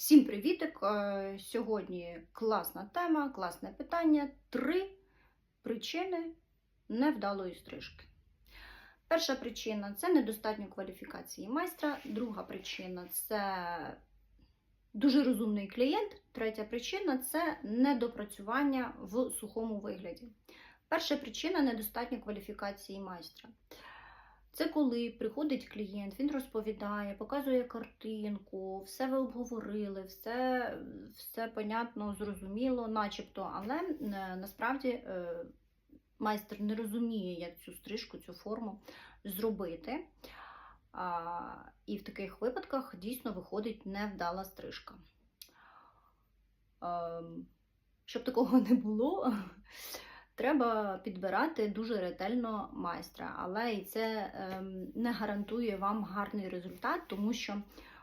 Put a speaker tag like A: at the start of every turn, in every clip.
A: Всім привітик! Е, Сьогодні класна тема, класне питання. Три причини невдалої стрижки. Перша причина це недостатньо кваліфікації майстра. Друга причина це дуже розумний клієнт. Третя причина це недопрацювання в сухому вигляді. Перша причина недостатньо кваліфікації майстра. Це коли приходить клієнт, він розповідає, показує картинку, все ви обговорили, все, все понятно, зрозуміло, начебто, але е, насправді е, майстер не розуміє, як цю стрижку, цю форму зробити. І в таких випадках дійсно виходить невдала стрижка. Ем, щоб такого не було, треба підбирати дуже ретельно майстра, але і це ем, не гарантує вам гарний результат, тому що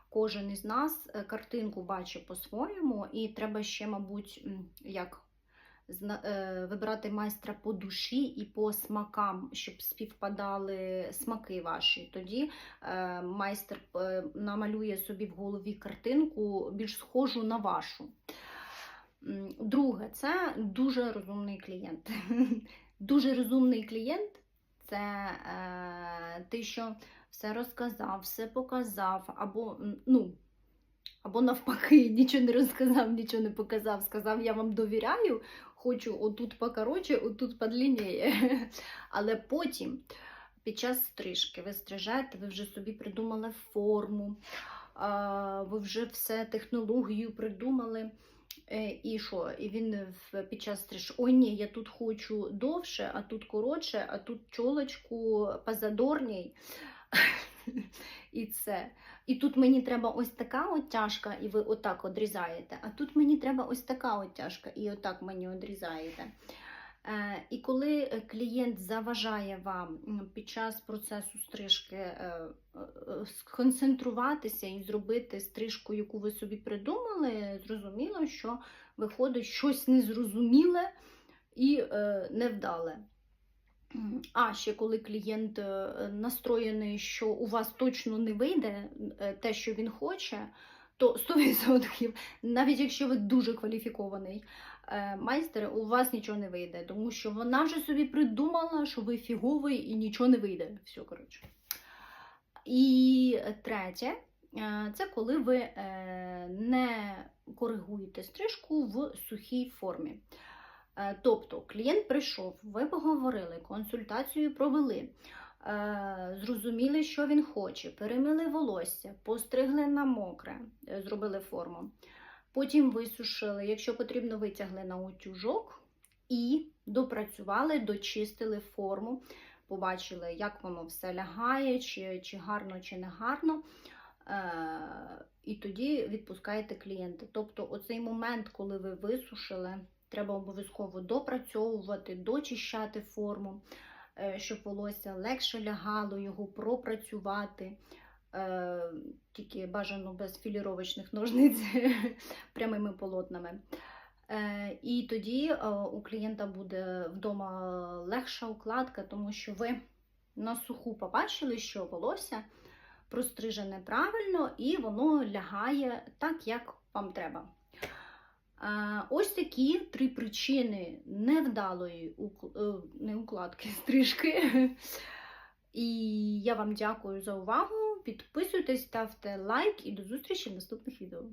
A: кожен із нас е, картинку бачить по-своєму, і треба ще, мабуть, як е, вибирати майстра по душі і по смакам, щоб співпадали смаки ваші. Тоді е, майстер намалює собі в голові картинку більш схожу на вашу. Друге, це дуже розумний клієнт. Дуже розумний клієнт це е, ти, що все розказав, все показав, або, ну, або навпаки, нічого не розказав, нічого не показав. Сказав, я вам довіряю, хочу отут покороче, отут подлінніє. Але потім, під час стрижки, ви стрижете, ви вже собі придумали форму, ви вже все технологію придумали. Е, І що? І він під час стриж, ой ні, я тут хочу довше, а тут коротше, а тут чолочку позадорній. І це. І тут мені треба ось така оттяжка, і ви отак одрізаєте. А тут мені треба ось така оттяжка, і отак мені одрізаєте. Е, І коли е, клієнт заважає вам під час процесу стрижки е, сконцентруватися і зробити стрижку, яку ви собі придумали, зрозуміло, що виходить щось незрозуміле і невдале. А ще коли клієнт настроєний, що у вас точно не вийде те, що він хоче, то 100%, навіть якщо ви дуже кваліфікований е, майстер, у вас нічого не вийде, тому що вона вже собі придумала, що ви фіговий і нічого не вийде. Все, коротше. І третє, е, це коли ви е, не коригуєте стрижку в сухій формі. Тобто клієнт прийшов, ви поговорили, консультацію провели, зрозуміли, що він хоче, перемили волосся, постригли на мокре, е, зробили форму. Потім висушили, якщо потрібно, витягли на утюжок і допрацювали, дочистили форму, побачили, як воно все лягає, чи, чи гарно, чи не гарно. Е, І тоді відпускаєте клієнта. Тобто, оцей момент, коли ви висушили, треба обов'язково допрацьовувати, дочищати форму, е, щоб волосся легше лягало, його пропрацювати. Е, Тільки бажано без філіровочних ножниць прямими полотнами. Е, І тоді е, у клієнта буде вдома легша укладка, тому що ви на суху побачили, що волосся прострижене правильно і воно лягає так, як вам треба. Ось такі три причини невдалої е, не укладки, стрижки. І я вам дякую за увагу. Підписуйтесь, ставте лайк і до зустрічі в наступних відео.